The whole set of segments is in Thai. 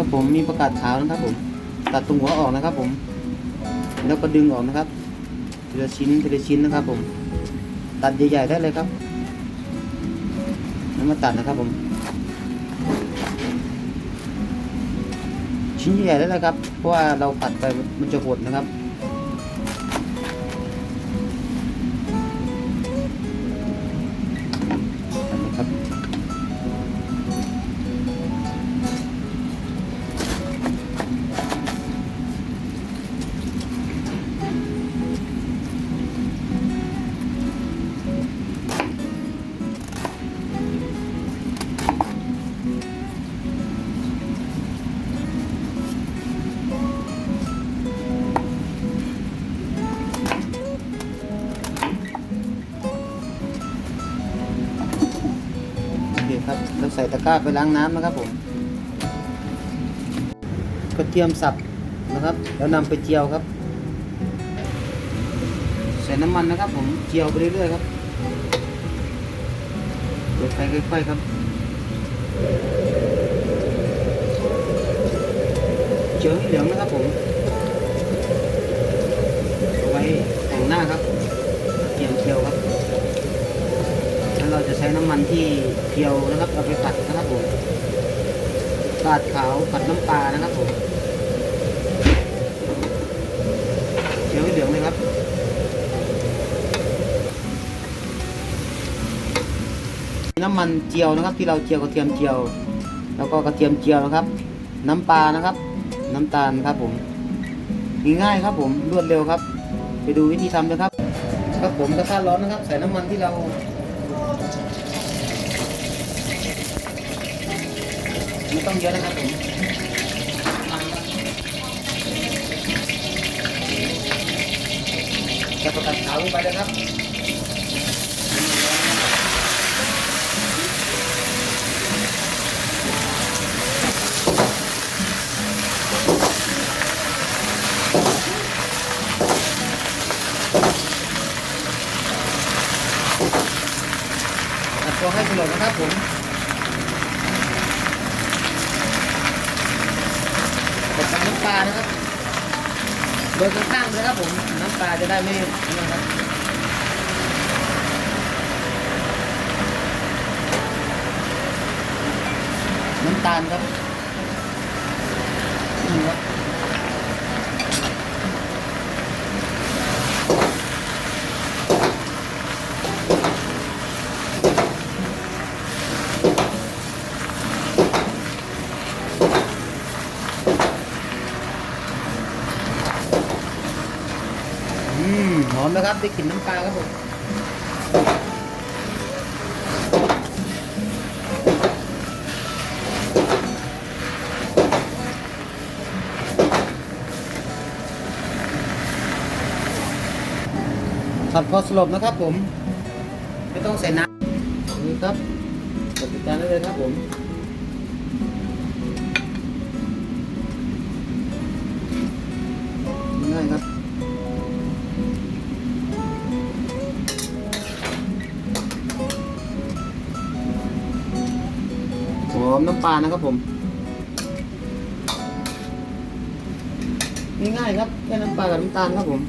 ครับผมมีประกาศขาวนะครับผมตัดตรงหัวออกนะครับผม แล้วก็ดึงออกนะครับทีละชิ้นทีละชิ้นนะครับผม ตัดใหญ่ๆได้เลยครับแล้วมาตัดนะครับผม ชิ้นใหญ่ได้เลยครับ เพราะว่าเราผัดไปมันจะหดนะครับ ส่ตะกร้าไปล้างน้ำนะครับผมกระเทียมสับนะครับ แล้วนำไปเจียวครับ ใส่น้ำมันนะครับผมเจียวไปเรื่อยๆครับเปิดไฟค่อยๆครับเจียวให้เหลืองนะ แล้วเราจะใช้น้ำมันที่เพียวนะครับเอาไปผัดนะครับผมกาดขาวผัดน้ำปลานะครับผมเจียวให้เหลืองเลยครับน้ำมันเจียวนะครับ ที่เราเจียวกระเทียมเจียว แล้วก็กระเทียมเจียวนะครับ น้ำปลานะครับ น้ำตาลครับผมง่ายๆครับผมรวดเร็วครับ ไปดูวิธีทำเลยครับครับผมกระทะร้อนนะครับ ใส่น้ำมันที่เรา ไม่ต้องเยอะ ราศขาวลงให้สลดนะครับผมกดน้ำปลานะครับโดยข้างๆเลยครับผมน้ำปลาจะได้ไม่นะครับน้ำตาลครับนี่ครับอืมห อมนะครับได้กลิ่นน้ำปลาครับผมผัดพอสลบนะครับผม ไม่ต้องใส่น้ำนี่ครับกดติดตามได้เลยครับผมง่ายครับ มน้ำปลานะครับผมง่ายๆครับแค่น้ำปลากับน้ำตาลครับผม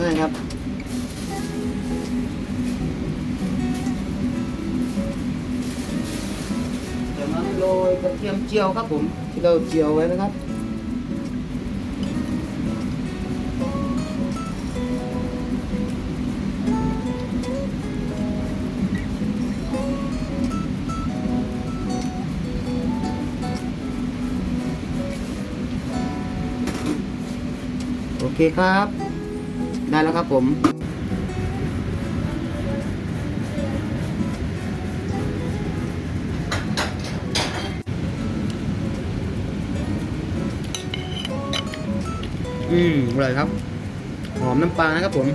ง่ายครับจากนั้นโรยกระเทียมเจียวครับผมที่เราเจียวไว้นะครับโอเคครับ ได้แล้วครับผมอืมอร่อยครับ หอมน้ำปลานะครับผม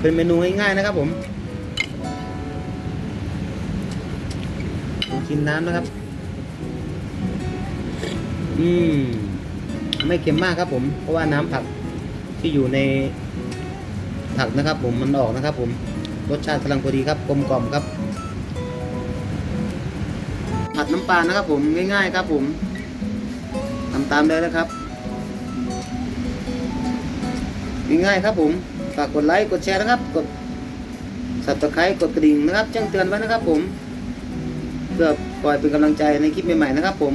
เป็นเมนูง่ายๆนะครับผมลองชิมน้ำนะครับ อืม ไม่เค็มมากครับผม เพราะว่าน้ำผักที่อยู่ในผักนะครับ ผมมันออกนะครับ ผมรสชาติกำลังพอดีครับกลมกล่อมครับ ผัดน้ำปลานะครับ ผมง่ายๆครับ ผมทำตามได้เลยครับง่ายๆครับ ผมฝากกดไลค์กดแชร์นะครับ กดสับตะไคร้กดกระดิ่งนะครับแจ้งเตือนไว้นะครับ ผมเพื่อคอยเป็นกำลังใจในคลิปใหม่ๆนะครับ ผม